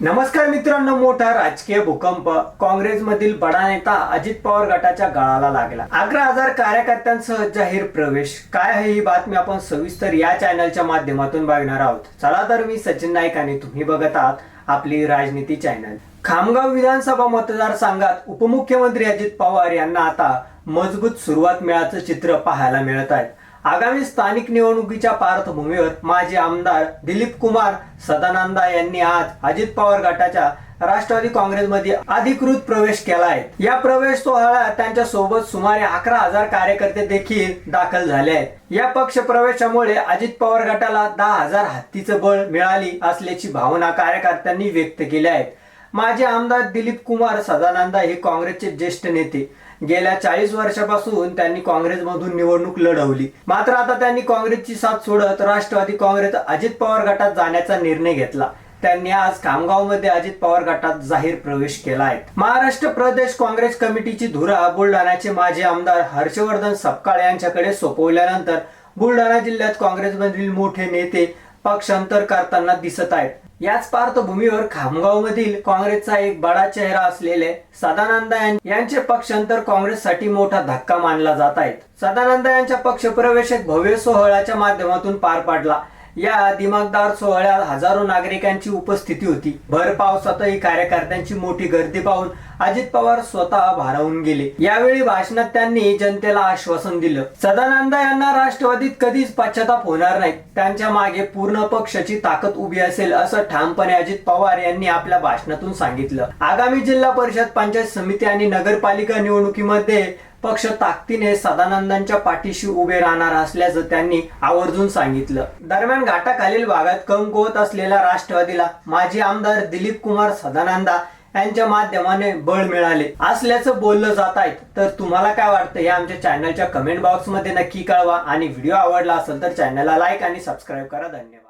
नमस्कार मित्रांनो मोठा राजकीय भूकंप. काँग्रेसमधील बडा नेता अजित पवार गटाच्या गळाला लागला. अकरा हजार कार्यकर्त्यांसह जाहीर प्रवेश. काय आहे ही बातमी आपण सविस्तर या चॅनलच्या माध्यमातून बघणार आहोत. चला तर मी सचिन नाईक आणि तुम्ही बघत आहात आपली राजनीती चॅनल. खामगाव विधानसभा मतदारसंघात उपमुख्यमंत्री अजित पवार यांना आता मजबूत सुरुवात मिळाचं चित्र पाहायला मिळत आहे. आगामी स्थानिक निवडणुकीच्या पार्श्वभूमीवर माजी आमदार दिलीप कुमार सदानंदा यांनी आज अजित पवार गटाच्या राष्ट्रवादी काँग्रेसमध्ये अधिकृत प्रवेश केला आहे. या प्रवेश सोहळ्यात त्यांच्यासोबत सुमारे अकरा हजार कार्यकर्ते देखील दाखल झाले आहेत. या पक्ष प्रवेशामुळे अजित पवार गटाला दहा हजार हत्तीचं बळ मिळाली असल्याची भावना कार्यकर्त्यांनी व्यक्त केली आहेत. माजी आमदार दिलीप कुमार सदानंदा हे काँग्रेसचे ज्येष्ठ नेते. गेल्या चाळीस वर्षापासून त्यांनी काँग्रेसमधून निवडणूक लढवली. मात्र आता त्यांनी काँग्रेसची साथ सोडत राष्ट्रवादी काँग्रेस अजित पवार गटात जाण्याचा निर्णय घेतला. त्यांनी आज खामगावमध्ये अजित पवार गटात जाहीर प्रवेश केला आहे. महाराष्ट्र प्रदेश काँग्रेस कमिटीची धुरा बुलढाण्याचे माजी आमदार हर्षवर्धन सपकाळ यांच्याकडे सोपवल्यानंतर बुलढाणा जिल्ह्यात काँग्रेसमधील मोठे नेते पक्षांतर करताना दिसत आहेत. याच पार्श्वभूमीवर खामगाव मधील काँग्रेसचा एक बडा चेहरा असलेले सदानंद यांचे पक्षांतर काँग्रेससाठी मोठा धक्का मानला जात आहेत सदानंद यांच्या पक्षप्रवेश एक भव्य सोहळ्याच्या माध्यमातून पार पाडला. या दिमागदार सोहळ्यात हजारो नागरिकांची उपस्थिती होती. भर पावसातही कार्यकर्त्यांची मोठी गर्दी पाहून अजित पवार स्वतः भारावून गेले. यावेळी भाषणात त्यांनी जनतेला आश्वासन दिलं. सदानंद यांना राष्ट्रवादीत कधीच पश्चाताप होणार नाही. त्यांच्या मागे पूर्ण पक्षाची ताकद उभी असेल असं ठामपणे अजित पवार यांनी आपल्या भाषणातून सांगितलं. आगामी जिल्हा परिषद पंचायत समिती आणि नगरपालिका निवडणुकीमध्ये पक्ष ताकदीने सदानंदांच्या पाठीशी उभे राहणार असल्याचं त्यांनी आवर्जून सांगितलं. दरम्यान घाटाखालील भागात कमकुवत असलेल्या राष्ट्रवादीला माजी आमदार दिलीप कुमार सदानंदा यांच्या माध्यमाने बळ मिळाले. असल्याचं बोललं जात आहे. तर तुम्हाला काय वाटतं हे आमच्या चॅनलच्या कमेंट बॉक्समध्ये नक्की कळवा. आणि व्हिडिओ आवडला असेल तर चॅनलला लाईक आणि सबस्क्राईब करा. धन्यवाद.